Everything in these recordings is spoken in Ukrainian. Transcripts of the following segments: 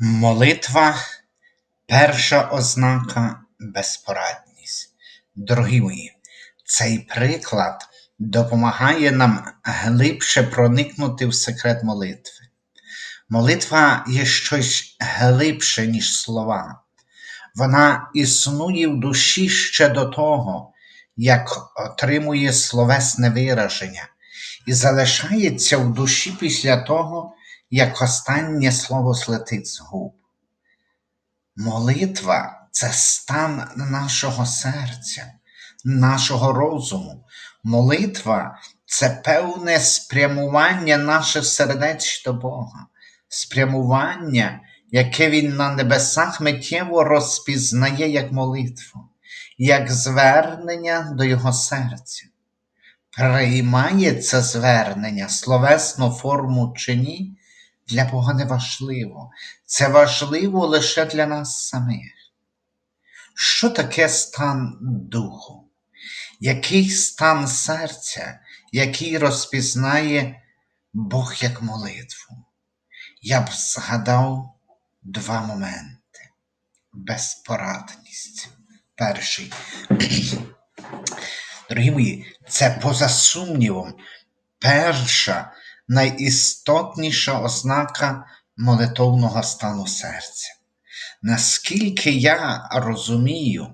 Молитва перша ознака безпорадність. Дорогі мої, цей приклад допомагає нам глибше проникнути в секрет молитви. Молитва є щось глибше, ніж слова. Вона існує в душі ще до того, як отримує словесне вираження, і залишається в душі після того, як останнє слово злетить з губ. Молитва це стан нашого серця, нашого розуму. Молитва це певне спрямування наших сердець до Бога, спрямування, яке Він на небесах миттєво розпізнає як молитву, як звернення до Його серця. Приймає це звернення словесну форму чи ні, для Бога не важливо. Це важливо лише для нас самих. Що таке стан духу? Який стан серця, який розпізнає Бог як молитву? Я б згадав два моменти. Безпорадність. Перший. Дорогі мої, це поза сумнівом перша найістотніша ознака молитовного стану серця. Наскільки я розумію,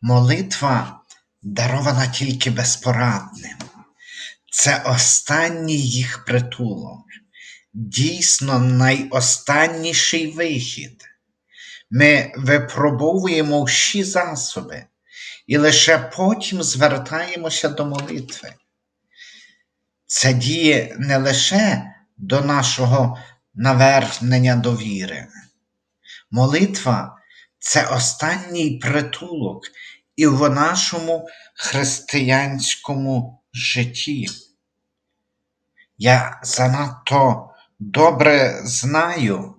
молитва дарована тільки безпорадним. Це останній їх притулок, дійсно найостанніший вихід. Ми випробовуємо всі засоби і лише потім звертаємося до молитви. Це діє не лише до нашого навернення довіри. Молитва це останній притулок і в нашому християнському житті. Я занадто добре знаю,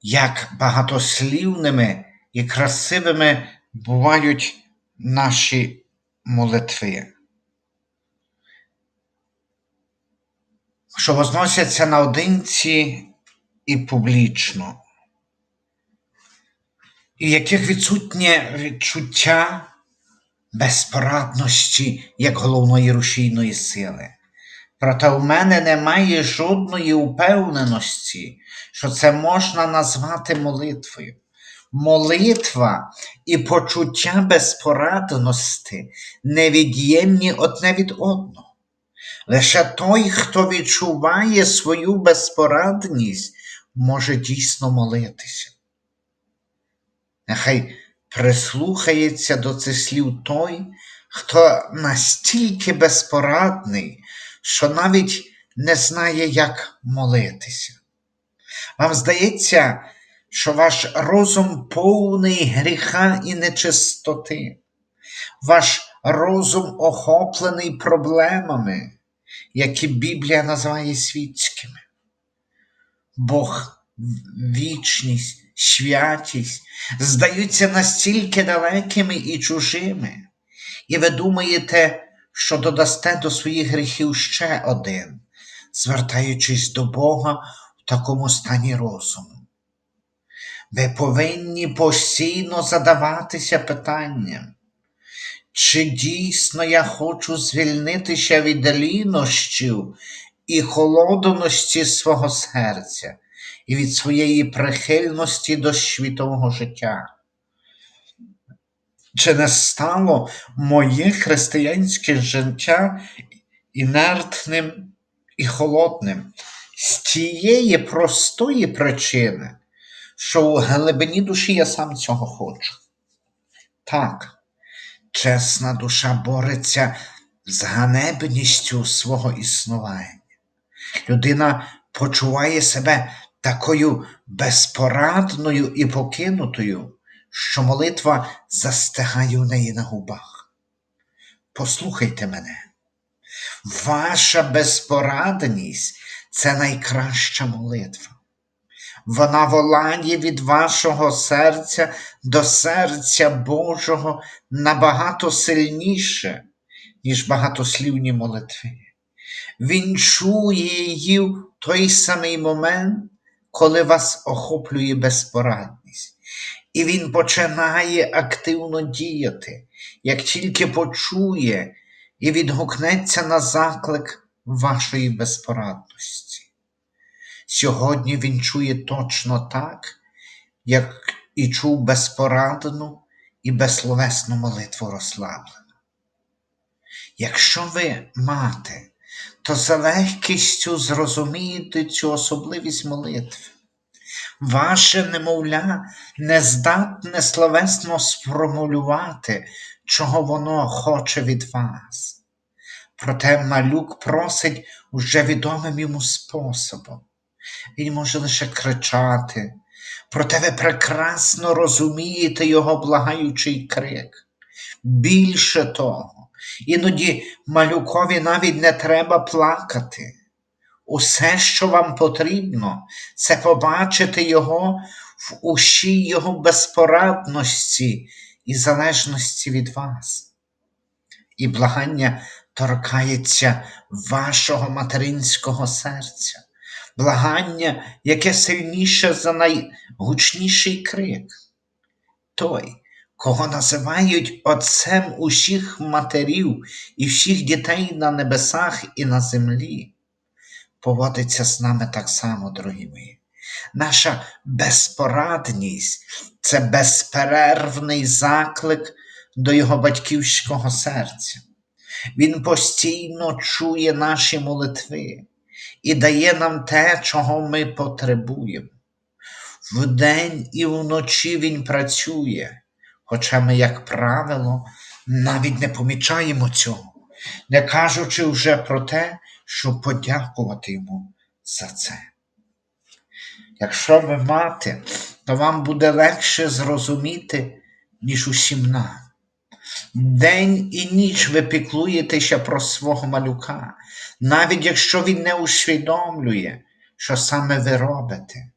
як багатослівними і красивими бувають наші молитви. Що возносяться наодинці і публічно, і яких відсутнє відчуття безпорадності як головної рушійної сили. Проте в мене немає жодної упевненості, що це можна назвати молитвою. Молитва і почуття безпорадності невід'ємні одне від одного. Лише той, хто відчуває свою безпорадність, може дійсно молитися. Нехай прислухається до цих слів той, хто настільки безпорадний, що навіть не знає, як молитися. Вам здається, що ваш розум повний гріха і нечистоти, ваш розум охоплений проблемами які Біблія називає світськими. Бог, вічність, святість здаються настільки далекими і чужими, і ви думаєте, що додасте до своїх гріхів ще один, звертаючись до Бога в такому стані розуму. Ви повинні постійно задаватися питанням, чи дійсно я хочу звільнитися від лінощів і холодності свого серця і від своєї прихильності до світового життя? Чи не стало моє християнське життя інертним і холодним з тієї простої причини, що у глибині душі я сам цього хочу? Так. Чесна душа бореться з ганебністю свого існування. Людина почуває себе такою безпорадною і покинутою, що молитва застигає у неї на губах. Послухайте мене, ваша безпорадність це найкраща молитва. Вона волає від вашого серця до серця Божого набагато сильніше, ніж багатослівні молитви. Він чує її в той самий момент, коли вас охоплює безпорадність. І він починає активно діяти, як тільки почує і відгукнеться на заклик вашої безпорадності. Сьогодні він чує точно так, як і чув безпорадну і безсловесну молитву розслаблену. Якщо ви мати, то за легкістю зрозумієте цю особливість молитви. Ваше немовля не здатне словесно сформулювати, чого воно хоче від вас. Проте малюк просить уже відомим йому способом. Він може лише кричати, проте ви прекрасно розумієте його благаючий крик. Більше того, іноді малюкові навіть не треба плакати. Усе, що вам потрібно, це побачити його в ущій його безпорадності і залежності від вас. І благання торкається вашого материнського серця, благання, яке сильніше за найгучніший крик. Той, кого називають Отцем усіх матерів і всіх дітей на небесах і на землі поводиться з нами так само, дорогі мої. Наша безпорадність це безперервний заклик до Його батьківського серця. Він постійно чує наші молитви і дає нам те, чого ми потребуємо. Вдень і вночі Він працює, хоча ми, як правило, навіть не помічаємо цього, не кажучи вже про те, щоб подякувати йому за це. Якщо ви мати, то вам буде легше зрозуміти, ніж усім нам. День і ніч ви піклуєтеся про свого малюка, навіть якщо він не усвідомлює, що саме ви робите.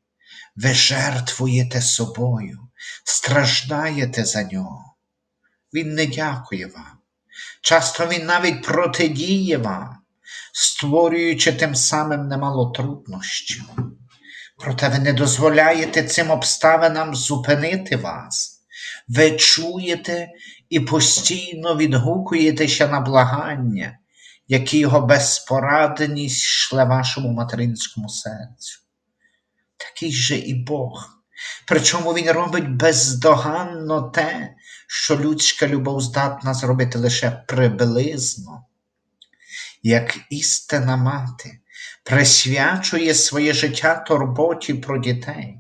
Ви жертвуєте собою, страждаєте за нього. Він не дякує вам. Часто він навіть протидіє вам, створюючи тим самим немало труднощів. Проте ви не дозволяєте цим обставинам зупинити вас. Ви чуєте і постійно відгукуєтеся на благання, які його безпорадність шле вашому материнському серцю. Такий же і Бог. Причому Він робить бездоганно те, що людська любов здатна зробити лише приблизно як істина мати, присвячує своє життя турботі про дітей,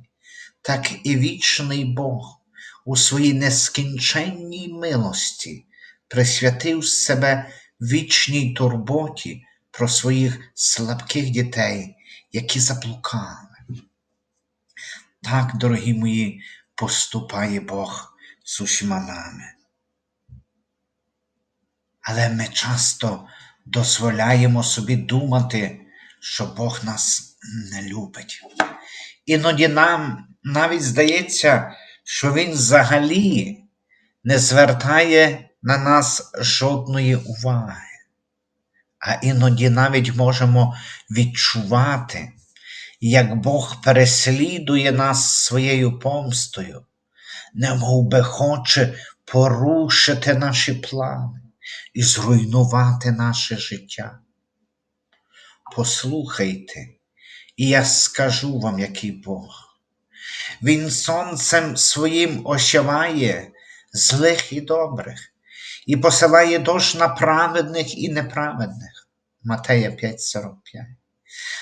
так і вічний Бог у своїй нескінченній милості присвятив себе вічній турботі про своїх слабких дітей, які заблукали. Так, дорогі мої, поступає Бог з усіма нами. Але ми часто дозволяємо собі думати, що Бог нас не любить. Іноді нам навіть здається, що Він взагалі не звертає на нас жодної уваги. А іноді навіть можемо відчувати, як Бог переслідує нас своєю помстою, немов би хоче порушити наші плани і зруйнувати наше життя. Послухайте, і я скажу вам, який Бог. Він сонцем своїм ощаває злих і добрих, і посилає дощ на праведних і неправедних. Матея 5,45.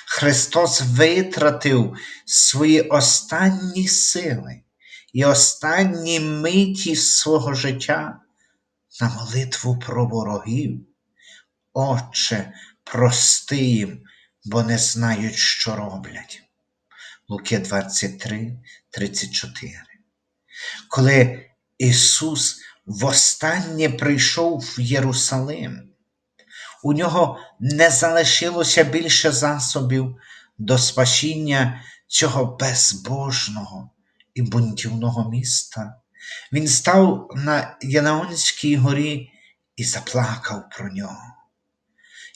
Христос витратив свої останні сили і останні миті свого життя на молитву про ворогів. Отче, прости їм, бо не знають, що роблять. Луки 23, 34. Коли Ісус востаннє прийшов в Єрусалим, у нього не залишилося більше засобів до спасіння цього безбожного і бунтівного міста. Він став на Єнаонській горі і заплакав про нього.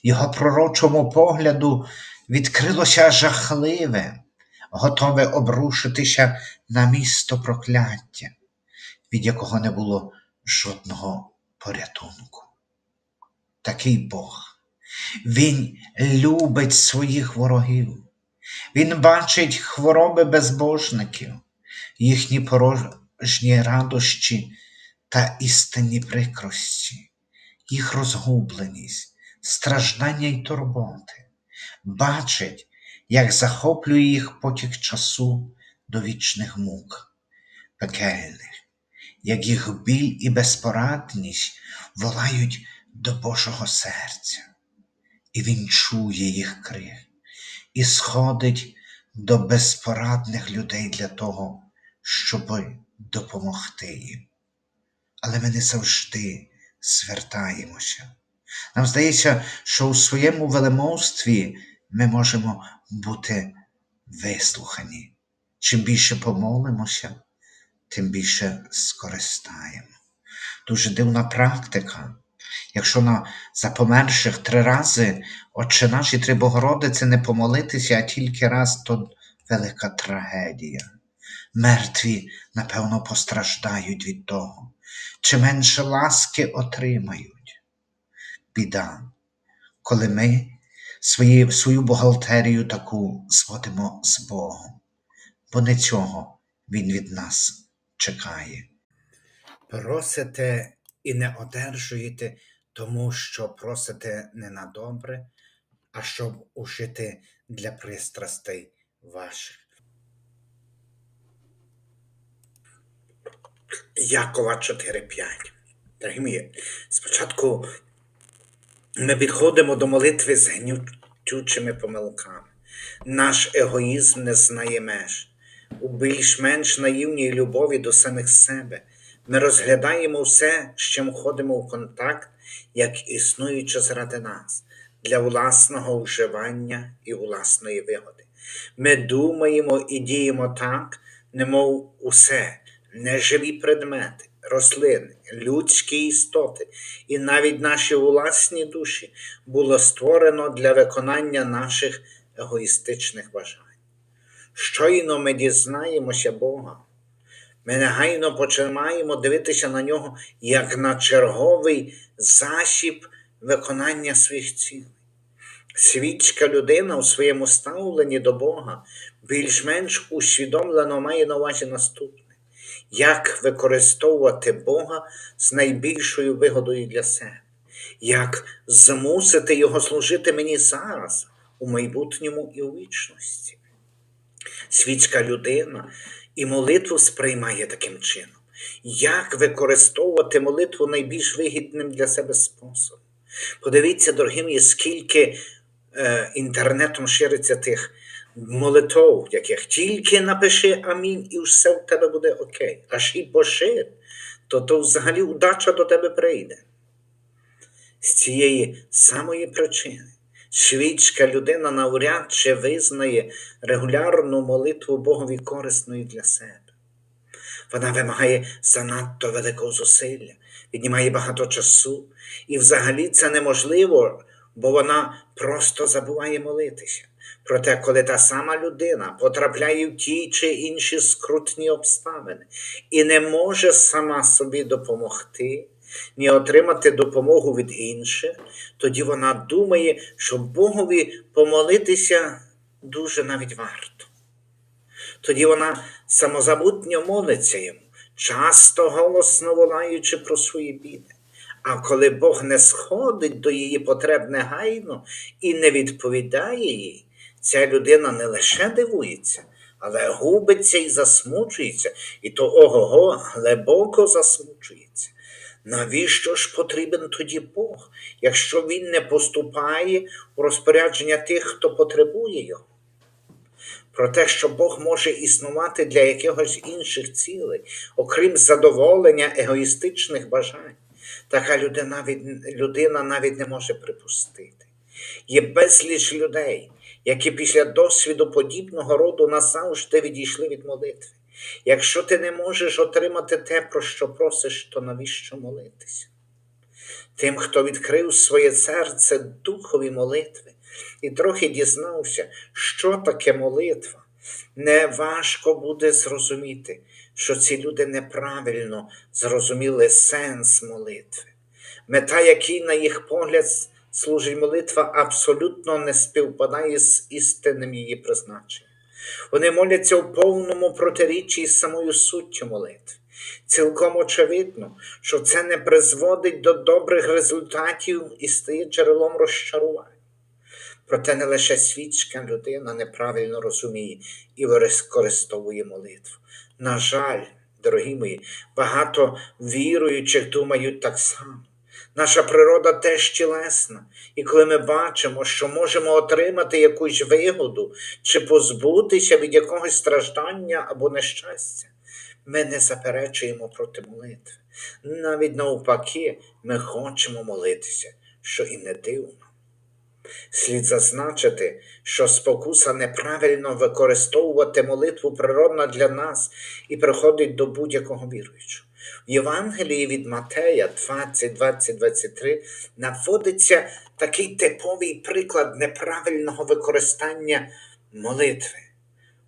Його пророчому погляду відкрилося жахливе, готове обрушитися на місто прокляття, від якого не було жодного порятунку. Такий Бог. Він любить своїх ворогів. Він бачить хвороби безбожників, їхні порожні радощі та істинні прикрості, їх розгубленість, страждання й турботи, бачить, як захоплює їх потік часу до вічних мук, пекельних, як їх біль і безпорадність волають до Божого серця, і він чує їх крик і сходить до безпорадних людей для того, щоб допомогти їм. Але ми не завжди звертаємося. Нам здається, що у своєму велемовстві ми можемо бути вислухані. Чим більше помолимося, тим більше скористаємо. Дуже дивна практика. Якщо на за померших три рази Отче наш і три Богородиці не помолитися, а тільки раз, то велика трагедія. Мертві, напевно, постраждають від того, чи менше ласки отримають. Біда, коли ми свої, свою бухгалтерію таку зводимо з Богом, бо не цього Він від нас чекає. Просите і не одержуєте, тому що просите не на добре, а щоб ужити для пристрастей ваших. Якова 4.5. Дорогі мої, спочатку ми підходимо до молитви з гнітючими помилками. Наш егоїзм не знає меж. У більш-менш наївній любові до самих себе ми розглядаємо все, з чим входимо в контакт, як існуюче заради нас, для власного вживання і власної вигоди. Ми думаємо і діємо так, немов усе, неживі предмети, рослини, людські істоти і навіть наші власні душі було створено для виконання наших егоїстичних бажань. Щойно ми дізнаємося Бога, ми негайно починаємо дивитися на нього як на черговий засіб виконання своїх цілей. Світська людина у своєму ставленні до Бога більш-менш усвідомлено має на увазі наступне: як використовувати Бога з найбільшою вигодою для себе, як змусити Його служити мені зараз, у майбутньому і у вічності. Світська людина і молитву сприймає таким чином. Як використовувати молитву найбільш вигідним для себе способом? Подивіться, дорогі мої, скільки е, інтернетом шириться тих молитов, яких тільки напиши амінь, і все в тебе буде окей. Аж і пошир, то то взагалі удача до тебе прийде. З цієї самої причини світська людина навряд чи визнає регулярну молитву Богові корисною для себе. Вона вимагає занадто великого зусилля, віднімає багато часу, і взагалі це неможливо, бо вона просто забуває молитися. Проте, коли та сама людина потрапляє в ті чи інші скрутні обставини і не може сама собі допомогти, ні отримати допомогу від інших, тоді вона думає, що Богові помолитися дуже навіть варто. Тоді вона самозабутньо молиться йому, часто голосно волаючи про свої біди. А коли Бог не сходить до її потреб негайно і не відповідає їй, ця людина не лише дивується, але губиться і засмучується, і то ого-го глибоко засмучується. Навіщо ж потрібен тоді Бог, якщо Він не поступає у розпорядження тих, хто потребує його? Про те, що Бог може існувати для якихось інших цілей, окрім задоволення егоїстичних бажань, така людина, людина навіть не може припустити. Є безліч людей, які після досвіду подібного роду назавжди відійшли від молитви. Якщо ти не можеш отримати те, про що просиш, то навіщо молитися? Тим, хто відкрив своє серце духові молитви і трохи дізнався, що таке молитва, не важко буде зрозуміти, що ці люди неправильно зрозуміли сенс молитви, мета, якій, на їх погляд, служить молитва, абсолютно не співпадає з істинним її призначенням. Вони моляться у повному протиріччі з самою суттю молитви. Цілком очевидно, що це не призводить до добрих результатів і стає джерелом розчарувань. Проте не лише світська людина неправильно розуміє і використовує молитву. На жаль, дорогі мої, багато віруючих думають так само. Наша природа теж тілесна, і коли ми бачимо, що можемо отримати якусь вигоду чи позбутися від якогось страждання або нещастя, ми не заперечуємо проти молитви. Навіть навпаки, ми хочемо молитися, що і не дивно. Слід зазначити, що спокуса неправильно використовувати молитву природна для нас і приходить до будь-якого віруючого. В Євангелії від Матея 20, 20, 23 наводиться такий типовий приклад неправильного використання молитви.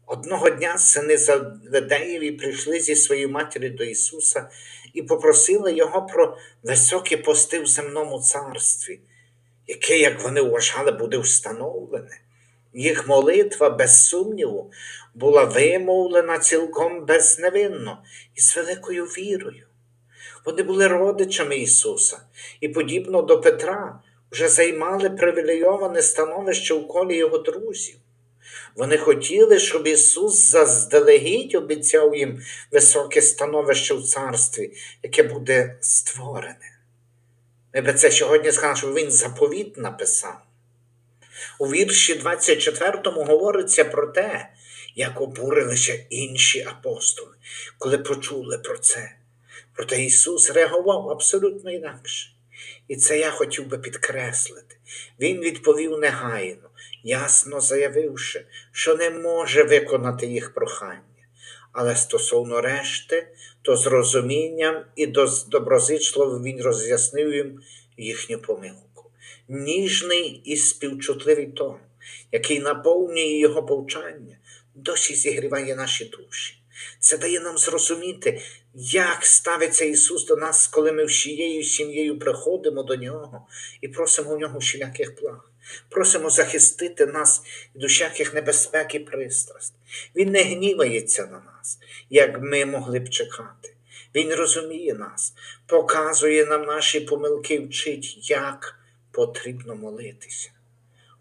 Одного дня сини Заведеєві прийшли зі своєю матір'ю до Ісуса і попросили Його про високі пости в земному царстві, яке, як вони вважали, буде встановлене. Їх молитва, без сумніву, була вимовлена цілком безневинно і з великою вірою. Вони були родичами Ісуса і, подібно до Петра, вже займали привілейоване становище у колі його друзів. Вони хотіли, щоб Ісус заздалегідь обіцяв їм високе становище в царстві, яке буде створене. Ми би це сьогодні сказали, що Він заповіт написав. У вірші 24 говориться про те, як обурилися інші апостоли, коли почули про це. Проте Ісус реагував абсолютно інакше. І це я хотів би підкреслити. Він відповів негайно, ясно заявивши, що не може виконати їх прохання. Але стосовно решти, то з розумінням і доброзичливо він роз'яснив їм їхню помилку. Ніжний і співчутливий тон, який наповнює його повчання, досі зігріває наші душі. Це дає нам зрозуміти, як ставиться Ісус до нас, коли ми всією сім'єю приходимо до Нього і просимо у нього всіляких благ. Просимо захистити нас від усяких небезпек і пристраст. Він не гнівається на нас, як ми могли б чекати. Він розуміє нас, показує нам наші помилки, вчить, як потрібно молитися.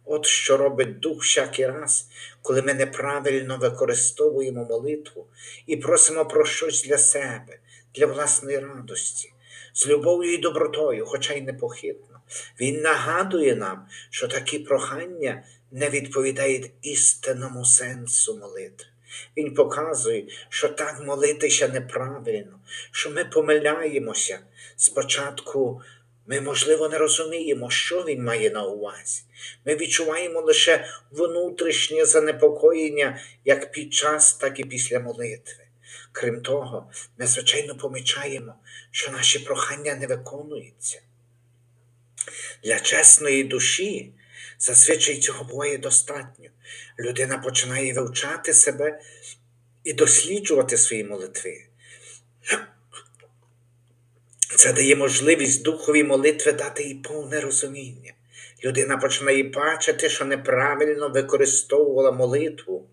От що робить дух всякий раз, коли ми неправильно використовуємо молитву і просимо про щось для себе, для власної радості, з любов'ю і добротою, хоча й непохитно. Він нагадує нам, що такі прохання не відповідають істинному сенсу молитви. Він показує, що так молитися неправильно, що ми помиляємося. Спочатку ми, можливо, не розуміємо, що він має на увазі. Ми відчуваємо лише внутрішнє занепокоєння як під час, так і після молитви. Крім того, ми, звичайно, помічаємо, що наші прохання не виконуються. Для чесної душі зазвичай цього буває достатньо. Людина починає вивчати себе і досліджувати свої молитви. Це дає можливість духовій молитви дати їй повне розуміння. Людина починає бачити, що неправильно використовувала молитву,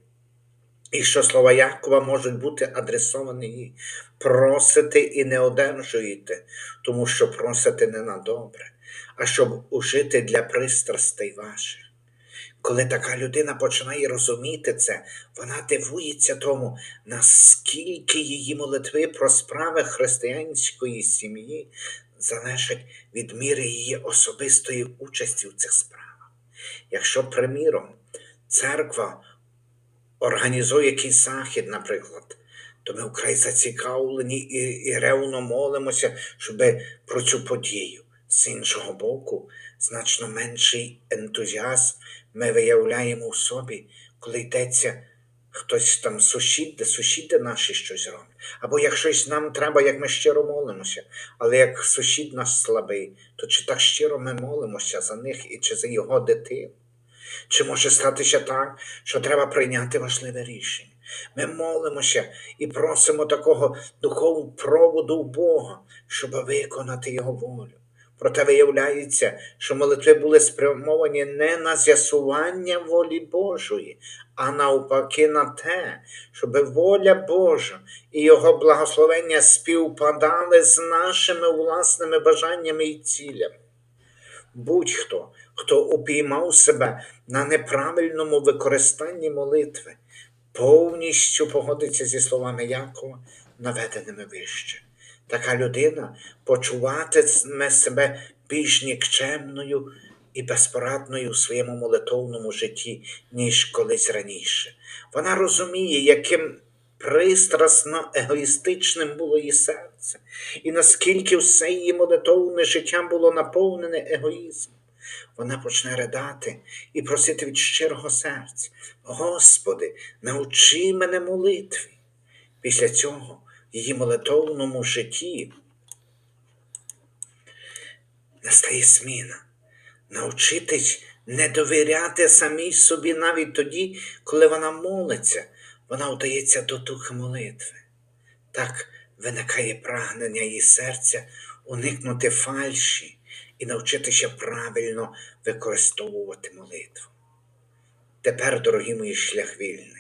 і що слова Якова можуть бути адресовані їй. Просите і не одержуєте, тому що просите не на добре, а щоб ужити для пристрастей ваших. Коли така людина починає розуміти це, вона дивується тому, наскільки її молитви про справи християнської сім'ї залежать від міри її особистої участі в цих справах. Якщо, приміром, церква організує якийсь захід, наприклад, то ми вкрай зацікавлені і, ревно молимося, щоб про цю подію. З іншого боку, значно менший ентузіазм ми виявляємо в собі, коли йдеться хтось там сусіди, сусіди наші щось роблять. Або як щось нам треба, як ми щиро молимося, але як сусід наш слабий, то чи так щиро ми молимося за них і чи за його дитину? Чи може статися так, що треба прийняти важливе рішення? Ми молимося і просимо такого духовного проводу у Бога, щоб виконати Його волю. Проте виявляється, що молитви були спрямовані не на з'ясування волі Божої, а навпаки на те, щоб воля Божа і Його благословення співпадали з нашими власними бажаннями і цілями. Будь-хто, хто упіймав себе на неправильному використанні молитви, повністю погодиться зі словами Якова, наведеними вище. Така людина почуватиме себе більш нікчемною і безпорадною у своєму молитовному житті, ніж колись раніше. Вона розуміє, яким пристрасно егоїстичним було її серце, і наскільки все її молитовне життя було наповнене егоїзмом. Вона почне ридати і просити від щирого серця: Господи, научи мене молитві. Після цього її молитовному житті настає зміна. Навчитись не довіряти самій собі навіть тоді, коли вона молиться, вона вдається до духа молитви. Так виникає прагнення її серця уникнути фальші і навчитися правильно використовувати молитву. Тепер, дорогі мої, шлях вільний.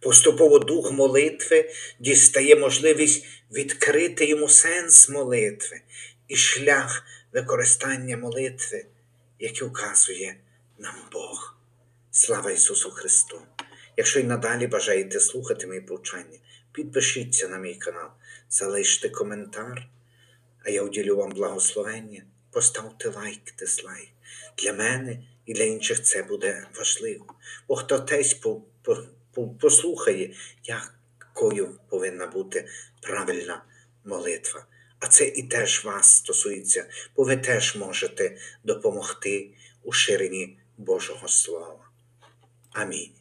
Поступово дух молитви дістає можливість відкрити йому сенс молитви і шлях використання молитви, який вказує нам Бог. Слава Ісусу Христу! Якщо й надалі бажаєте слухати мої повчання, підпишіться на мій канал, залиште коментар, а я уділю вам благословення. Поставте лайк, дизлайк. Для мене і для інших це буде важливо. Бо хто по, по, послухає, якою повинна бути правильна молитва. А це і теж вас стосується, бо ви теж можете допомогти у ширенні Божого Слова. Амінь.